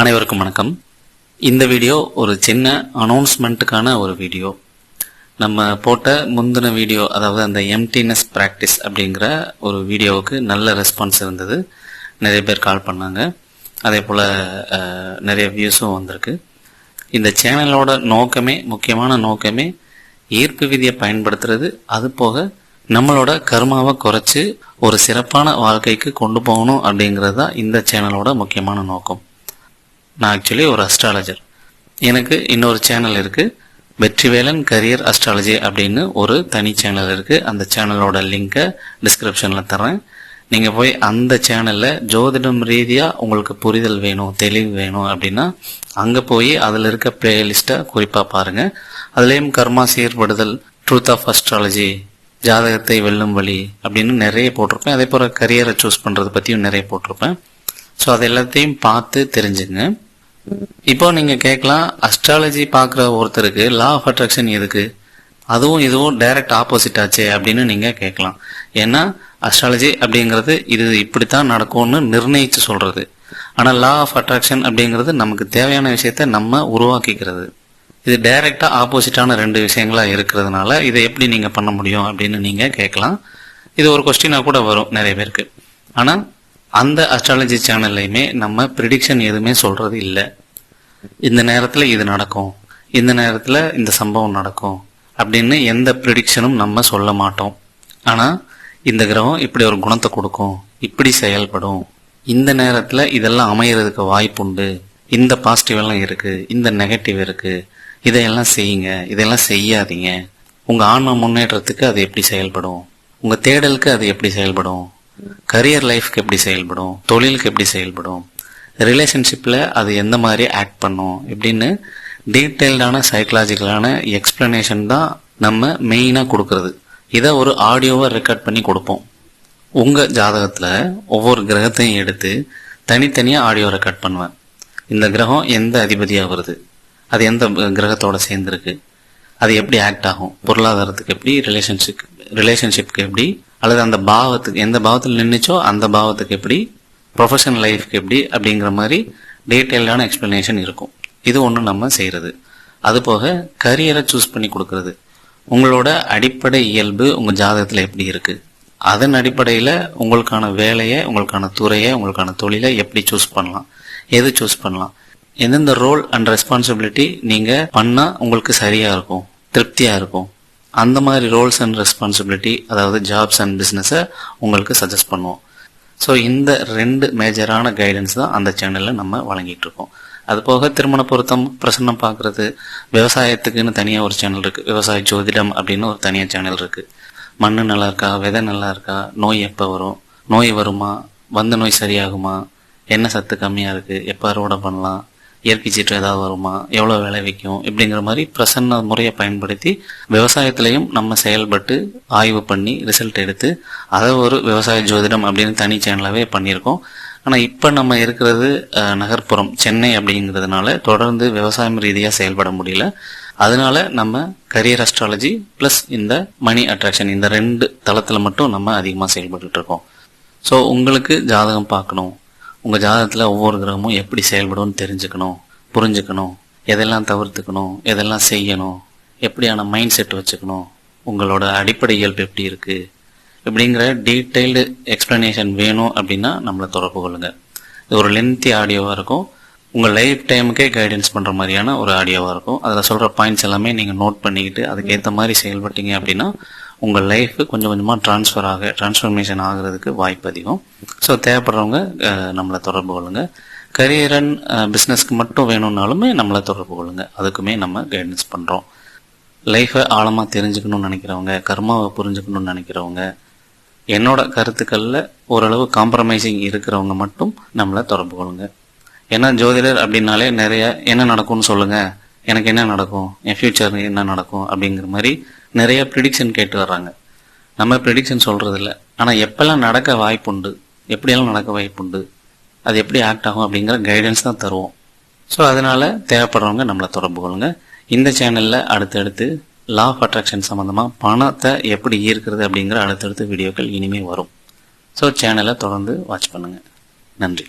அனைவருக்கும் வணக்கம். இந்த வீடியோ ஒரு சின்ன அனௌன்ஸ்மெண்ட்டுக்கான ஒரு வீடியோ. நம்ம போட்ட முந்தின வீடியோ அதாவது அந்த எம்டினஸ் ப்ராக்டிஸ் அப்படிங்கிற ஒரு வீடியோவுக்கு நல்ல ரெஸ்பான்ஸ் இருந்தது. நிறைய பேர் கால் பண்ணாங்க. அதே போல் நிறைய வியூஸும் வந்திருக்கு. இந்த சேனலோட நோக்கமே முக்கியமான நோக்கமே ஈர்ப்பு விதியை பயன்படுத்துறது. அது போக நம்மளோட கர்மாவை குறைச்சி ஒரு சிறப்பான வாழ்க்கைக்கு கொண்டு போகணும் அப்படிங்கிறது தான் இந்த சேனலோட முக்கியமான நோக்கம். நான் ஆக்சுவலி ஒரு அஸ்ட்ராலஜர் எனக்கு இன்னொரு சேனல் இருக்குது வெற்றிவேலன் கரியர் அஸ்ட்ராலஜி அப்படின்னு ஒரு தனி சேனல் இருக்குது அந்த சேனலோட லிங்கை டிஸ்கிரிப்ஷனில் தரேன் நீங்கள் போய் அந்த சேனலில் ஜோதிடம் ரீதியாக உங்களுக்கு புரிதல் வேணும் தெளிவு வேணும் அப்படின்னா அங்கே போய் அதில் இருக்க பிளேலிஸ்ட்டை குறிப்பாக பாருங்கள் அதுலேயும் கர்மா சீர்படுதல் ட்ரூத் ஆஃப் அஸ்ட்ராலஜி ஜாதகத்தை வெல்லும் வழி அப்படின்னு நிறைய போட்டிருப்பேன். அதே போல் கரியரை சூஸ் பண்ணுறது பற்றியும் நிறைய போட்டிருப்பேன். ஸோ அது எல்லாத்தையும் பார்த்து தெரிஞ்சுங்க. இப்போ நீங்க கேட்கலாம் அஸ்ட்ராலஜி பார்க்குற ஒருத்தருக்கு லா ஆஃப் அட்ராக்ஷன் எதுக்கு? அதுவும் இதுவும் டைரக்ட் ஆப்போசிட் ஆச்சு அப்படின்னு நீங்க கேட்கலாம். ஏன்னா அஸ்ட்ராலஜி அப்படிங்கிறது இது இப்படித்தான் நடக்கும்னு நிர்ணயிச்சு சொல்றது. ஆனால் லா ஆஃப் அட்ராக்ஷன் அப்படிங்கிறது நமக்கு தேவையான விஷயத்த நம்ம உருவாக்கிக்கிறது. இது டைரக்டா ஆப்போசிட்டான ரெண்டு விஷயங்களா இருக்கிறதுனால இதை எப்படி நீங்க பண்ண முடியும் அப்படின்னு நீங்க கேட்கலாம். இது ஒரு கொஸ்டினா கூட வரும் நிறைய பேருக்கு. ஆனால் அந்த அஸ்ட்ராலஜி சேனல்லையுமே நம்ம ப்ரிடிக்ஷன் எதுவுமே சொல்றது இல்லை. இந்த நேரத்தில் இது நடக்கும். இந்த நேரத்தில் இந்த சம்பவம் நடக்கும். அப்படின்னு எந்த ப்ரிடிக்ஷனும் நம்ம சொல்ல மாட்டோம். ஆனால் இந்த கிரகம் இப்படி ஒரு குணத்தை கொடுக்கும். இப்படி செயல்படும். இந்த நேரத்தில் இதெல்லாம் அமையுறதுக்கு வாய்ப்பு உண்டு. இந்த பாசிட்டிவ் எல்லாம் இருக்கு. இந்த நெகட்டிவ் இருக்கு. இதையெல்லாம் செய்யுங்க. இதெல்லாம் செய்யாதீங்க. உங்க ஆன்ம முன்னேற்றத்துக்கு அது எப்படி செயல்படும்? உங்க தேடலுக்கு அது எப்படி செயல்படும்? கரியர் லைஃப்க்கு எப்படி செயல்படும்? தொழிலுக்கு எப்படி செயல்படும்? ரிலேஷன்ஷிப்பில் அது எந்த மாதிரி ஆக்ட் பண்ணும் இப்படின்னு டீட்டெயில்டான சைக்கலாஜிக்கலான எக்ஸ்ப்ளனேஷன் தான் நம்ம மெயினாக கொடுக்கறது. இதை ஒரு ஆடியோவை ரெக்கார்ட் பண்ணி கொடுப்போம். உங்கள் ஜாதகத்தில் ஒவ்வொரு கிரகத்தையும் எடுத்து தனித்தனியாக ஆடியோ ரெக்கார்ட் பண்ணுவேன். இந்த கிரகம் எந்த அதிபதியாக வருது? அது எந்த கிரகத்தோட சேர்ந்துருக்கு? அது எப்படி ஆக்ட் ஆகும்? பொருளாதாரத்துக்கு எப்படி? ரிலேஷன்ஷிப் ரிலேஷன்ஷிப்க்கு எப்படி? அல்லது அந்த பாவத்துக்கு எந்த பாவத்தில் நின்றுச்சோ அந்த பாவத்துக்கு எப்படி ப்ரொஃபஷனல் லைஃப்க்கு எப்படி அப்படிங்கிற மாதிரி டீட்டெயில்டான எக்ஸ்பிளனேஷன் இருக்கும். இது ஒன்று நம்ம செய்கிறது அது போக கரியரை சூஸ் பண்ணி கொடுக்கறது. உங்களோட அடிப்படை இயல்பு உங்கள் ஜாதகத்தில் எப்படி இருக்குது அதன் அடிப்படையில் உங்களுக்கான வேலையை உங்களுக்கான துறையை உங்களுக்கான தொழிலை எப்படி சூஸ் பண்ணலாம்? எது சூஸ் பண்ணலாம்? எந்தெந்த ரோல் அண்ட் ரெஸ்பான்சிபிலிட்டி நீங்கள் பண்ணால் உங்களுக்கு சரியாக இருக்கும் திருப்தியாக இருக்கும்? அந்த மாதிரி ரோல்ஸ் அண்ட் ரெஸ்பான்சிபிலிட்டி அதாவது ஜாப்ஸ் அண்ட் பிஸ்னஸை உங்களுக்கு சஜஸ்ட் பண்ணுவோம். ஸோ இந்த ரெண்டு மேஜரான கைடன்ஸ் தான் அந்த சேனலில் நம்ம வழங்கிட்டு இருக்கோம் அது போக திருமண பொருத்தம் பிரசன்னம் பார்க்குறது விவசாயத்துக்குன்னு தனியாக ஒரு சேனல் இருக்குது விவசாய ஜோதிடம் அப்படின்னு ஒரு தனியாக சேனல் இருக்குது மண் நல்லா இருக்கா விதை நல்லா இருக்கா நோய் எப்போ வரும்? நோய் வருமா? வந்த நோய் சரியாகுமா? என்ன சத்து கம்மியாக இருக்குது எப்போ அறுவடை பண்ணலாம்? இயற்கை சீற்று ஏதாவது வருமா? எவ்வளோ விளைவிக்கும் இப்படிங்கிற மாதிரி பிரசன்ன முறையை பயன்படுத்தி விவசாயத்திலையும் நம்ம செயல்பட்டு ஆய்வு பண்ணி ரிசல்ட் எடுத்து அதை ஒரு விவசாய ஜோதிடம் அப்படின்னு தனி சேனலாகவே பண்ணியிருக்கோம். ஆனால் இப்போ நம்ம இருக்கிறது நகர்ப்புறம் சென்னை அப்படிங்கிறதுனால தொடர்ந்து விவசாயம் ரீதியாக செயல்பட முடியல. அதனால நம்ம கரியர் அஸ்ட்ராலஜி ப்ளஸ் இந்த மணி அட்ராக்ஷன் இந்த ரெண்டு தளத்தில் மட்டும் நம்ம அதிகமாக செயல்பட்டுட்டு இருக்கோம். ஸோ உங்களுக்கு ஜாதகம் பார்க்கணும். உங்கள் ஜாதகத்தில் ஒவ்வொரு கிரகமும் எப்படி செயல்படும்னு தெரிஞ்சுக்கணும் புரிஞ்சுக்கணும் எதெல்லாம் தவிர்த்துக்கணும் எதெல்லாம் செய்யணும் எப்படியான மைண்ட் செட் வச்சுக்கணும் உங்களோட அடிப்படை இயல்பு எப்படி இருக்குது இப்படிங்கிற டீட்டெயில்டு எக்ஸ்ப்ளனேஷன் வேணும் அப்படின்னா நம்மளை தொடர்பு கொள்ளுங்கள் இது ஒரு லென்த்தி ஆடியோவாக இருக்கும். உங்கள் லைஃப் டைமுக்கே கைடன்ஸ் பண்ணுற மாதிரியான ஒரு ஆடியோவாக இருக்கும். அதில் சொல்கிற பாயிண்ட்ஸ் எல்லாமே நீங்கள் நோட் பண்ணிக்கிட்டு அதுக்கேற்ற மாதிரி செயல்பட்டீங்க அப்படின்னா உங்கள் லைஃபு கொஞ்சம் கொஞ்சமாக ட்ரான்ஸ்ஃபர் ஆக ட்ரான்ஸ்ஃபர்மேஷன் ஆகிறதுக்கு வாய்ப்பு அதிகம். ஸோ தேவைப்படுறவங்க நம்மளை தொடர்பு கொள்ளுங்க. கரியர் அண்ட் பிஸ்னஸ்க்கு மட்டும் வேணும்னாலுமே நம்மளை தொடர்பு கொள்ளுங்க. அதுக்குமே நம்ம கைடன்ஸ் பண்ணுறோம் லைஃப்பை ஆழமாக தெரிஞ்சுக்கணும்னு நினைக்கிறவங்க கர்மாவை புரிஞ்சுக்கணும்னு நினைக்கிறவங்க என்னோட கருத்துக்களில் ஓரளவு காம்ப்ரமைசிங் இருக்கிறவங்க மட்டும் நம்மளை தொடர்பு கொள்ளுங்க. ஏன்னா ஜோதிடர் அப்படின்னாலே நிறைய என்ன நடக்கும்னு சொல்லுங்கள் எனக்கு என்ன நடக்கும்? என் ஃப்யூச்சர் என்ன நடக்கும்? அப்படிங்கிற மாதிரி நிறைய ப்ரிடிக்ஷன் கேட்டு வர்றாங்க. நம்ம ப்ரிடிக்ஷன் சொல்கிறதில்ல ஆனால் எப்போல்லாம் எப்பெல்லாம் நடக்க வாய்ப்புண்டு எப்படியெல்லாம் நடக்க வாய்ப்புண்டு அது எப்படி ஆக்ட் ஆகும் அப்படிங்கிற கைடன்ஸ் தான் தருவோம். ஸோ அதனால் தேவைப்படுறவங்க நம்மளை தொடர்பு கொள்ளுங்க. இந்த சேனலில் அடுத்தடுத்து லா ஆஃப் அட்ராக்ஷன் சம்மந்தமாக பணத்தை எப்படி ஈர்க்கிறது அப்படிங்கிற அடுத்தடுத்து வீடியோக்கள் இனிமே வரும். ஸோ சேனலை தொடர்ந்து வாட்ச் பண்ணுங்கள் நன்றி.